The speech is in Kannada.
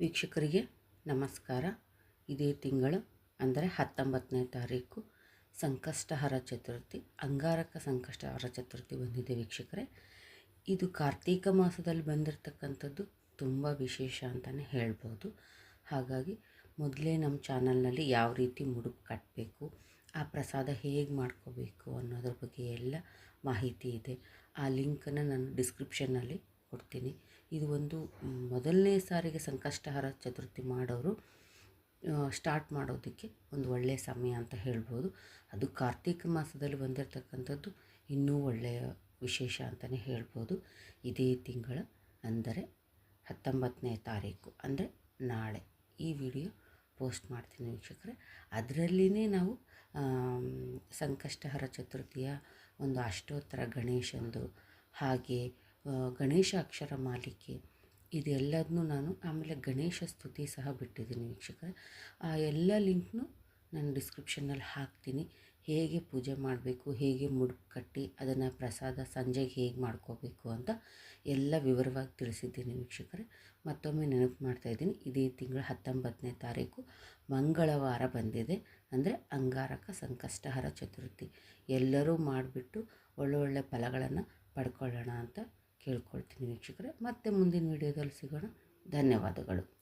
ವೀಕ್ಷಕರಿಗೆ ನಮಸ್ಕಾರ. ಇದೇ ತಿಂಗಳು, ಅಂದರೆ ಹತ್ತೊಂಬತ್ತನೇ ತಾರೀಕು, ಸಂಕಷ್ಟಹರ ಚತುರ್ಥಿ, ಅಂಗಾರಕ ಸಂಕಷ್ಟಹರ ಚತುರ್ಥಿ ಬಂದಿದೆ ವೀಕ್ಷಕರೇ. ಇದು ಕಾರ್ತೀಕ ಮಾಸದಲ್ಲಿ ಬಂದಿರತಕ್ಕಂಥದ್ದು ತುಂಬ ವಿಶೇಷ ಅಂತಲೇ ಹೇಳ್ಬೋದು. ಹಾಗಾಗಿ ಮೊದಲೇ ನಮ್ಮ ಚಾನಲ್ನಲ್ಲಿ ಯಾವ ರೀತಿ ಮುಡುಪು ಕಟ್ಟಬೇಕು, ಆ ಪ್ರಸಾದ ಹೇಗೆ ಮಾಡ್ಕೋಬೇಕು ಅನ್ನೋದ್ರ ಬಗ್ಗೆ ಎಲ್ಲ ಮಾಹಿತಿ ಇದೆ. ಆ ಲಿಂಕನ್ನು ನಾನು ಡಿಸ್ಕ್ರಿಪ್ಷನ್ನಲ್ಲಿ ಕೊಡ್ತೀನಿ. ಇದು ಒಂದು ಮೊದಲನೇ ಸಾರಿಗೆ ಸಂಕಷ್ಟಹರ ಚತುರ್ಥಿ ಮಾಡೋರು ಸ್ಟಾರ್ಟ್ ಮಾಡೋದಕ್ಕೆ ಒಂದು ಒಳ್ಳೆಯ ಸಮಯ ಅಂತ ಹೇಳ್ಬೋದು. ಅದು ಕಾರ್ತಿಕ ಮಾಸದಲ್ಲಿ ಬಂದಿರತಕ್ಕಂಥದ್ದು ಇನ್ನೂ ಒಳ್ಳೆಯ ವಿಶೇಷ ಅಂತಲೇ ಹೇಳ್ಬೋದು. ಇದೇ ತಿಂಗಳ ಅಂದರೆ ಹತ್ತೊಂಬತ್ತನೇ ತಾರೀಕು, ಅಂದರೆ ನಾಳೆ ಈ ವಿಡಿಯೋ ಪೋಸ್ಟ್ ಮಾಡ್ತೀನಿ ವೀಕ್ಷಕರೇ. ಅದರಲ್ಲಿನೇ ನಾವು ಸಂಕಷ್ಟಹರ ಚತುರ್ಥಿಯ ಒಂದು ಅಷ್ಟೋತ್ತರ ಗಣೇಶಂದು ಹಾಗೆ ಗಣೇಶ ಅಕ್ಷರ ಮಾಲಿಕೆ ಇದೆಲ್ಲದನ್ನೂ ನಾನು ಆಮೇಲೆ ಗಣೇಶ ಸ್ತುತಿ ಸಹ ಬಿಟ್ಟಿದ್ದೀನಿ ವೀಕ್ಷಕರೇ ಆ ಎಲ್ಲ ಲಿಂಕ್ನು ನಾನು ಡಿಸ್ಕ್ರಿಪ್ಷನ್ನಲ್ಲಿ ಹಾಕ್ತೀನಿ. ಹೇಗೆ ಪೂಜೆ ಮಾಡಬೇಕು, ಹೇಗೆ ಮುಡುಪು ಕಟ್ಟಿ ಅದನ್ನು ಪ್ರಸಾದ ಸಂಜೆಗೆ ಹೇಗೆ ಮಾಡ್ಕೋಬೇಕು ಅಂತ ಎಲ್ಲ ವಿವರವಾಗಿ ತಿಳಿಸಿದ್ದೀನಿ ವೀಕ್ಷಕರೇ. ಮತ್ತೊಮ್ಮೆ ನೆನಪು ಮಾಡ್ತಾಯಿದ್ದೀನಿ ಇದೇ ತಿಂಗಳ ಹತ್ತೊಂಬತ್ತನೇ ತಾರೀಕು ಮಂಗಳವಾರ ಬಂದಿದೆ. ಅಂದರೆ ಅಂಗಾರಕ ಸಂಕಷ್ಟಹರ ಚತುರ್ಥಿ. ಎಲ್ಲರೂ ಮಾಡಿಬಿಟ್ಟು ಒಳ್ಳೊಳ್ಳೆ ಫಲಗಳನ್ನು ಪಡ್ಕೊಳ್ಳೋಣ ಅಂತ ಕೇಳ್ಕೊಳ್ತೀನಿ ವೀಕ್ಷಕರೇ. ಮತ್ತೆ ಮುಂದಿನ ವಿಡಿಯೋದಲ್ಲಿ ಸಿಗೋಣ. ಧನ್ಯವಾದಗಳು.